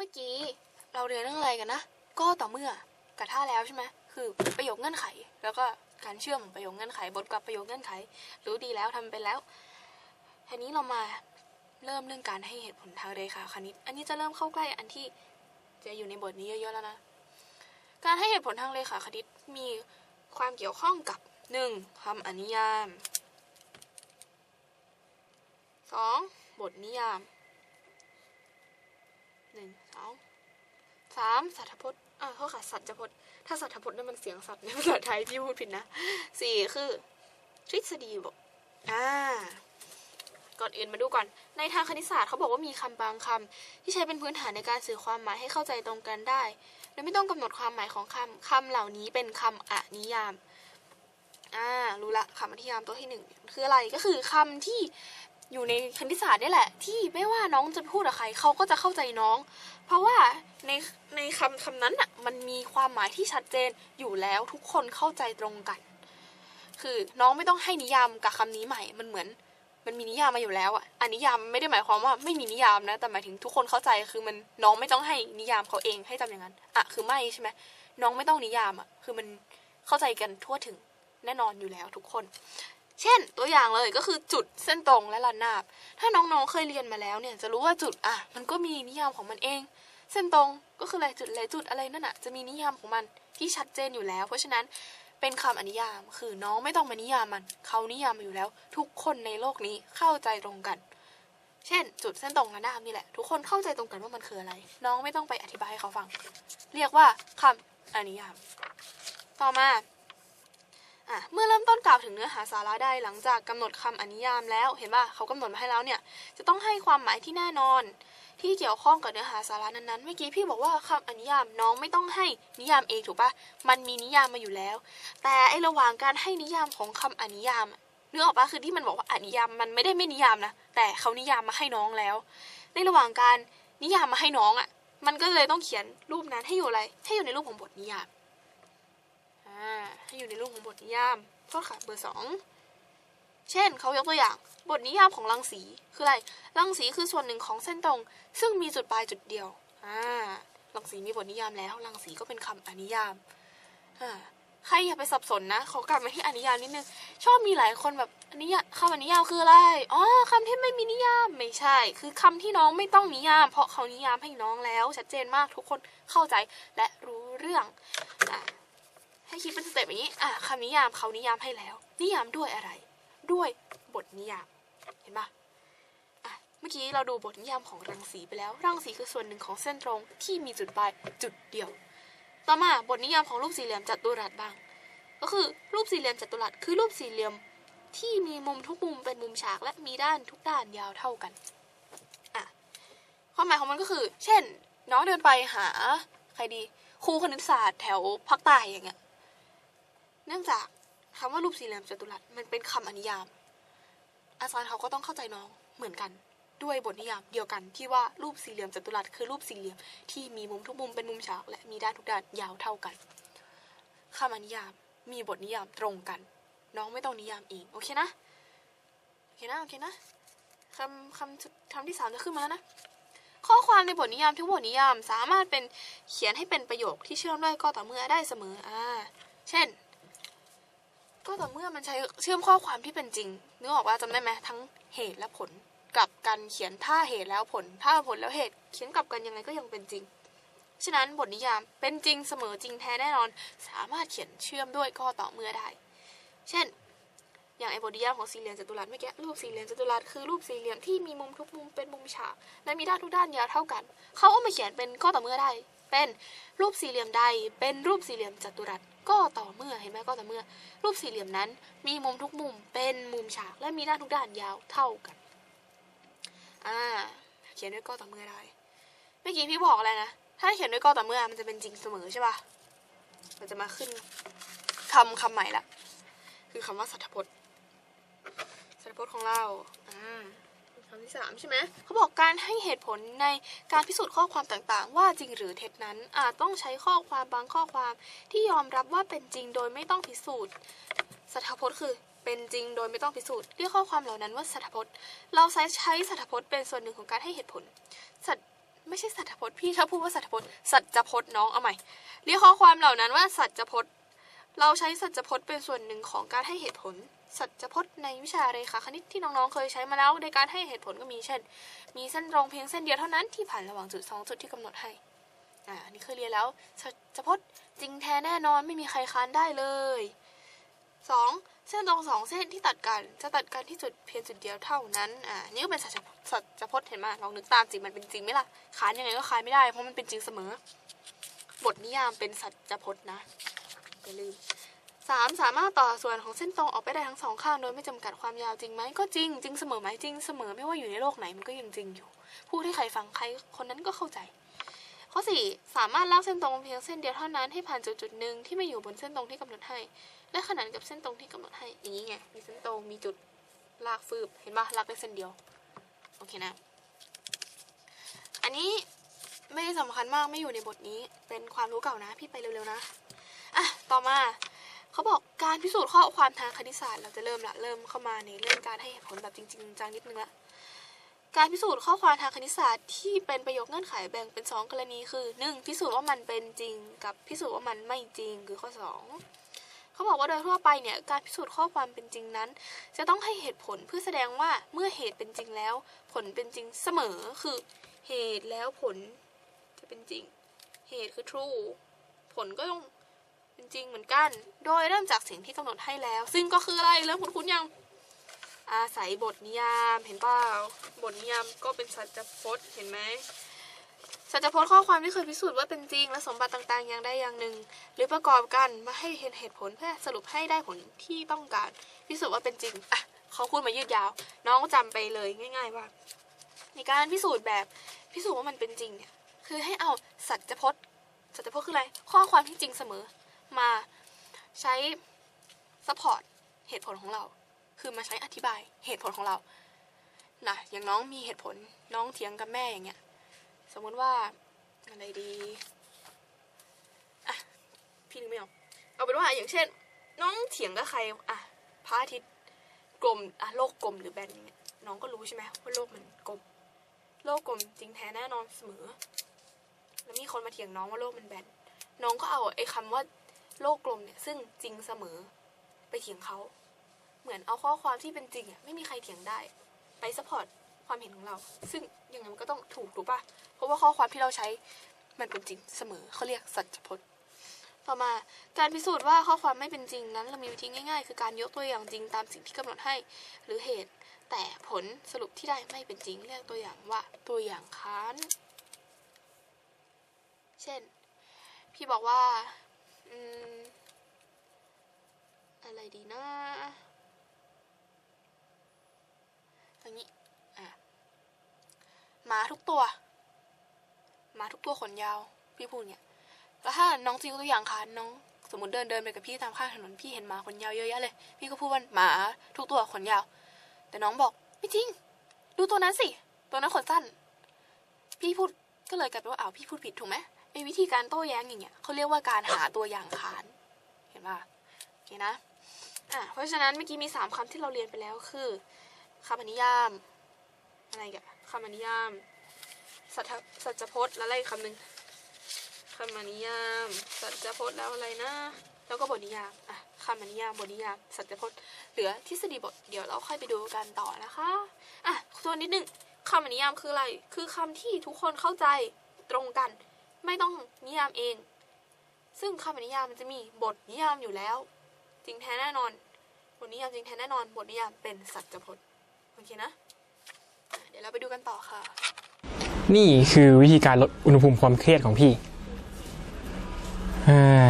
มื่อกี้เราเรียนเรื่องอะไรกันนะ ก็ต่อเมื่อกระท่าแล้วใช่ไหมคือประโยคเงื่อนไข แล้วก็การเชื่อมประโยคเงื่อนไข บทกับประโยคเงื่อนไข รู้ดีแล้วทำเป็นแล้วทีนี้เรามาเริ่มเรื่องการให้เหตุผลทางเรขาคณิต อันนี้จะเริ่มเข้าใกล้อันที่จะอยู่ในบทนี้เยอะๆแล้วนะ การให้เหตุผลทางเรขาคณิตมีความเกี่ยวข้องกับหนึ่งคำอนิยามสองบทนิยาม หนึ่งสองสามสัทธพจน์อ่าโทษค่ะสัจพจน์ ถ้าสัทธพจน์นั่นมันเสียงสัตว์ในภาษาไทยพี่พูดผิดนะสี่คือทฤษฎีบทอ่าก่อนอื่นมาดูก่อน ในทางคณิตศาสตร์เขาบอกว่ามีคำบางคำที่ใช้เป็นพื้นฐานในการสื่อความหมายให้เข้าใจตรงกันได้โดยไม่ต้องกำหนดความหมายของคำคำเหล่านี้เป็นคำอนิยามอ่ารู้ละคำอนิยามตัวที่หนึ่งคืออะไรก็คือคำที่ อยู่ในคณิตศาสตร์นี่แหละ ที่ไม่ว่าน้องจะพูดกับใครเขาก็จะเข้าใจน้อง เพราะว่าในในคำคำนั้นอะมันมีความหมายที่ชัดเจนอยู่แล้วทุกคนเข้าใจตรงกัน คือน้องไม่ต้องให้นิยามกับคำนี้ใหม่ มันเหมือน มันมีนิยามมาอยู่แล้วอะอันนิยามไม่ได้หมายความว่าไม่มีนิยามนะ แต่หมายถึงทุกคนเข้าใจคือมันน้องไม่ต้องให้นิยามเขาเองให้จำอย่างนั้นอะคือไม่ใช่ไหมน้องไม่ต้องนิยามอะคือมันเข้าใจกันทั่วถึงแน่นอนอยู่แล้วทุกคน เช่นตัวอย่างเลยก็คือจุดเส้นตรงและระนาบ ถ้าน้องๆเคยเรียนมาแล้วเนี่ยจะรู้ว่าจุดอะมันก็มีนิยามของมันเอง เส้นตรงก็คืออะไรจุดอะไรจุดอะไรนั่นอะจะมีนิยามของมันที่ชัดเจนอยู่แล้ว เพราะฉะนั้นเป็นคำอนิยามคือน้องไม่ต้องมานิยามมันเขานิยามมาอยู่แล้ว ทุกคนในโลกนี้เข้าใจตรงกัน เช่น จุดเส้นตรงระนาบนี่แหละ ทุกคนเข้าใจตรงกันว่ามันคืออะไร น้องไม่ต้องไปอธิบายให้เขาฟัง เรียกว่าคำอนิยาม ต่อมา อะเมื่อเริ่มต้นกล่าวถึงเนื้อหาสาระได้หลังจากกำหนดคำอนิยามแล้ว เห็นป่ะเขากำหนดมาให้แล้วเนี่ย จะต้องให้ความหมายที่แน่นอน ที่เกี่ยวข้องกับเนื้อหาสาระนั้นๆ เมื่อกี้พี่บอกว่าคำอนิยามน้องไม่ต้องให้นิยามเองถูกปะมันมีนิยามมาอยู่แล้ว แต่ไอระหว่างการให้นิยามของคำอนิยามอะนึกอออกปะคือที่มันบอกว่าอนิยามมันไม่ได้ไม่นิยามนะ แต่เขานิยามมาให้น้องแล้ว ในระหว่างการนิยามมาให้น้องอะ่ะ มันก็เลยต้องเขียนรูปนั้นให้อยู่อะไร ให้อยู่ในรูปของบทนิยาม ให้อยู่ในรูปของบทนิยามโทษค่ะเบอร์สองเช่นเขายกตัวอย่าง บทนิยามของรังสีคืออะไรรังสีคือส่วนหนึ่งของเส้นตรง ซึ่งมีจุดปลายจุดเดียวอ่ารังสีมีบทนิยามแล้วรังสีก็เป็นคำอนิยามอ่าใครอย่าไปสับสนนะขอกลับมาที่อนิยามนิดนึงชอบมีหลายคนแบบอนิยามคำอนิยามคืออะไรอ๋อคำที่ไม่มีนิยามไม่ใช่ คือคำที่น้องไม่ต้องนิยาม เพราะเขานิยามให้น้องแล้ว ชัดเจนมากทุกคนเข้าใจและรู้เรื่องอ่า ให้คิดเป็นสเต็ปอย่างนี้ อะคำนิยามเขานิยามให้แล้ว นิยามด้วยอะไร ด้วยบทนิยาม เห็นปะอะ เมื่อกี้เราดูบทนิยามของรังสีไปแล้ว รังสีคือส่วนหนึ่งของเส้นตรงที่มีจุดปลายจุดเดียว ต่อมาบทนิยามของรูปสี่เหลี่ยมจัตุรัสบ้าง ก็คือรูปสี่เหลี่ยมจัตุรัสคือรูปสี่เหลี่ยมที่มีมุมทุกมุมเป็นมุมฉากและมีด้านทุกด้านยาวเท่ากัน อะ ความหมายของมันก็คือ เช่น น้องเดินไปหา ใครดี ครูคณิตศาสตร์แถวภาคใต้อย่างเงี้ย เนื่องจากคำว่ารูปสี่เหลี่ยมจัตุรัสมันเป็นคำอนิยาม อาจารย์เขาก็ต้องเข้าใจน้องเหมือนกันด้วยบทนิยามเดียวกันที่ว่ารูปสี่เหลี่ยมจัตุรัสคือรูปสี่เหลี่ยมที่มีมุมทุกมุมเป็นมุมฉากและมีด้านทุกด้านยาวเท่ากันคำอนิยามมีบทนิยามตรงกัน น้องไม่ต้องนิยามเองโอเคนะโอเคนะโอเคนะคำคำคำที่สามจะขึ้นมาแล้วนะข้อความในบทนิยามทุกบทนิยามสามารถเป็นเขียนให้เป็นประโยคที่เชื่อมด้วยก็ต่อเมื่อได้เสมออ่าเช่น ก็ต่อเมื่อมันใช้เชื่อมข้อความที่เป็นจริงนึกออกว่าจำได้ไหมทั้งเหตุและผลกับการเขียนถ้าเหตุแล้วผล ถ้าผลแล้วเหตุ เขียนกลับกันยังไงก็ยังเป็นจริง ฉะนั้นบทนิยามเป็นจริงเสมอจริงแท้แน่นอน สามารถเขียนเชื่อมด้วยก็ต่อเมื่อได้ เช่น อย่างไอ้บทนิยามของสี่เหลี่ยมจัตุรัสเมื่อกี้รูปสี่เหลี่ยมจัตุรัสคือรูปสี่เหลี่ยมที่มีมุมทุกมุมเป็นมุมฉากและมีด้านทุกด้านยาวเท่ากัน เขาเอามาเขียนเป็นก็ต่อเมื่อได้ เป็นรูปสี่เหลี่ยมใดเป็นรูปสี่เหลี่ยมจัตุรัสก็ต่อเมื่อเห็นไหมก็ต่อเมื่อ รูปสี่เหลี่ยมนั้น มีมุมทุกมุมเป็นมุมฉากและมีด้านทุกด้านยาวเท่ากัน อ่า เขียนด้วยก็ต่อเมื่อได้เมื่อกี้พี่บอกอะไรนะถ้าเขียนด้วยก็ต่อเมื่อมันจะเป็นจริงเสมอใช่ปะมันจะมาขึ้นคำคำใหม่ละคือคำว่าสัทธพจน์สัทธพจน์ของเราอ่า คำที่สามใช่ไหมเขาบอกการให้เหตุผลในการพิสูจน์ข้อความต่างๆ ว่าจริงหรือเท็จนั้นอาจต้องใช้ข้อความบางข้อความที่ยอมรับว่าเป็นจริงโดยไม่ต้องพิสูจน์สัทธพจน์คือเป็นจริงโดยไม่ต้องพิสูจน์เรียกข้อความเหล่านั้นว่าสัทธพจน์ เราใช้ใช้สัทธพจน์เป็นส่วนหนึ่งของการให้เหตุผลสัตไม่ใช่สัตพจน์พี่ชอบพูดว่าสัตพจน์สัจพจน์น้องเอาใหม่เรียกข้อความเหล่านั้นว่าสัจพจน์ เราใช้สัจพจน์เป็นส่วนหนึ่งของการให้เหตุผล สัจพจน์ในวิชาเรขาคณิตที่น้องๆเคยใช้มาแล้วในการให้เหตุผลก็มีเช่น มีเส้นตรงเพียงเส้นเดียวเท่านั้นที่ผ่านระหว่างจุดสองจุดที่กำหนดให้อ่านี่เคยเรียนแล้วสัจพจน์จริงแท้แน่นอนไม่มีใครค้านได้เลยสองเส้นตรงสองเส้นที่ตัดกันจะตัดกันที่จุดเพียงจุดเดียวเท่านั้นอ่านี่ก็เป็นสัจสัจพจน์เห็นไหมลองนึกตามสิมันเป็นจริงไหมล่ะค้านยังไงก็ค้านไม่ได้เพราะมันเป็นจริงเสมอ บทนิยามเป็นสัจพจน์นะอย่าลืม สามสามารถต่อส่วนของเส้นตรงออกไปได้ทั้งสองข้างโดยไม่จำกัดความยาวจริงไหมก็จริงจริงเสมอไหมจริงเสมอไม่ว่าอยู่ในโลกไหนมันก็ยังจริงอยู่พูดให้ใครฟังใครคนนั้นก็เข้าใจ ข้อสี่สามารถลากเส้นตรงเพียงเส้นเดียวเท่านั้นให้ผ่านจุดจุดหนึ่งที่ไม่อยู่บนเส้นตรงที่กำหนดให้ และขนานกับเส้นตรงที่กำหนดให้อย่างนี้ไงมีเส้นตรงมีจุดลากฟืบเห็นปะลากได้เส้นเดียวโอเคนะอันนี้ไม่ได้สำคัญมากไม่อยู่ในบทนี้เป็นความรู้เก่านะ พี่ไปเร็วๆนะอะต่อมา เขาบอกการพิสูจน์ข้อความทางคณิตศาสตร์เราจะเริ่มละเริ่มเข้ามาในเรื่องการให้เหตุผลแบบจริง ๆจังนิดนึงละการพิสูจน์ข้อความทางคณิตศาสตร์ที่เป็นประโยคเงื่อนไขแบ่งเป็นสองกรณีคือหนึ่งพิสูจน์ว่ามันเป็นจริง กับพิสูจน์ว่ามันไม่จริงคือข้อสองเขาบอกว่าโดยทั่วไปเนี่ยการพิสูจน์ข้อความเป็นจริงนั้น จะต้องให้เหตุผลเพื่อแสดงว่าเมื่อเหตุเป็นจริงแล้ว ผลเป็นจริงเสมอคือ เหตุแล้วผลจะเป็นจริง เหตุคือ true ผลก็ต้อง จริงเหมือนกัน โดยเริ่มจากสิ่งที่กำหนดให้แล้ว ซึ่งก็คืออะไรเริ่มคุ้นๆยัง อาศัยบทนิยามเห็นเปล่าบทนิยามก็เป็นสัจพจน์เห็นไหมสัจพจน์ข้อความที่เคยพิสูจน์ว่าเป็นจริง และสมบัติต่างๆ อย่างใดอย่างหนึ่ง หรือประกอบกันมาให้เห็นเหตุผลเพื่อสรุปให้ได้ผลที่ต้องการ พิสูจน์ว่าเป็นจริงอะเขาพูดมายืดยาว น้องจำไปเลยง่าย ๆ ว่า ในการพิสูจน์แบบพิสูจน์ว่ามันเป็นจริงเนี่ยคือให้เอาสัจพจน์สัจพจน์คืออะไร ข้อความที่จริงเสมอ มาใช้ซัพพอร์ตเหตุผลของเรา คือมาใช้อธิบายเหตุผลของเรานะอย่างน้องมีเหตุผลน้องเถียงกับแม่อย่างเงี้ย สมมติว่าอะไรดีอะพี่นึกไม่ออกเอาเป็นว่าอย่างเช่น น้องเถียงกับใครอะพระอาทิตย์กลมอะโลกกลมหรือแบนอย่างเงี้ยน้องก็รู้ใช่ไหมว่าโลกมันกลม โลกกลมจริงแท้แน่นอนเสมอ แล้วมีคนมาเถียงน้องว่าโลกมันแบนน้องก็เอาไอ้คำว่า โลกกลมเนี่ยซึ่งจริงเสมอไปเถียงเขา เหมือนเอาข้อความที่เป็นจริงอะไม่มีใครเถียงได้ ไปซัพพอร์ตความเห็นของเรา ซึ่งยังไงมันก็ต้องถูกถูกปะเพราะว่าข้อความที่เราใช้มันเป็นจริงเสมอเขาเรียกสัจพจน์ ต่อมาการพิสูจน์ว่าข้อความไม่เป็นจริงนั้น เรามีวิธีง่ายๆ คือการยกตัวอย่างจริงตามสิ่งที่กำหนดให้หรือเหตุ แต่ผลสรุปที่ได้ไม่เป็นจริงเรียกตัวอย่างว่าตัวอย่างค้าน เช่น พี่บอกว่า อืมอะไรดีนะอย่างนี้อะหมาทุกตัวหมาทุกตัวขนยาว พี่พูดเนี่ย แล้วถ้าน้องจะยกตัวอย่างค่ะน้องสมมติเดินเดินไปกับพี่ตามข้างถนนพี่เห็นหมาขนยาวเยอะแยะเลย พี่ก็พูดว่าหมาทุกตัวขนยาว แต่น้องบอกไม่จริง ดูตัวนั้นสิ ตัวนั้นขนสั้น พี่พูดก็เลยกลายเป็นว่าอ้าวพี่พูดผิดถูกไหม ไอ้วิธีการโต้แย้งอย่างเงี้ยเขาเรียกว่าการหาตัวอย่างค้านเห็นป่ะโอเคนะอะเพราะฉะนั้นเมื่อกี้มีสามคำที่เราเรียนไปแล้วคือคำนิยามอะไรกันคำนิยามสัจสัจพจน์แล้วอะไรคำหนึ่งคำนิยาม สัจพจน์แล้วอะไรนะ แล้วก็บทนิยามอะคำนิยามบทนิยาม สัจพจน์เหลือทฤษฎีบทเดี๋ยวเราค่อยไปดูกันต่อนะคะอะตัวนิดนึงคำนิยามคืออะไร คือคำที่ทุกคนเข้าใจตรงกัน ไม่ต้องนิยามเอง ซึ่งคำนิยามมันจะมีบทนิยามอยู่แล้ว จริงแท้แน่นอน บทนิยามจริงแท้แน่นอน บทนิยามเป็นสัจพจน์ โอเคนะ เดี๋ยวเราไปดูกันต่อค่ะ นี่คือวิธีการลดอุณหภูมิความเครียดของพี่เฮ้ย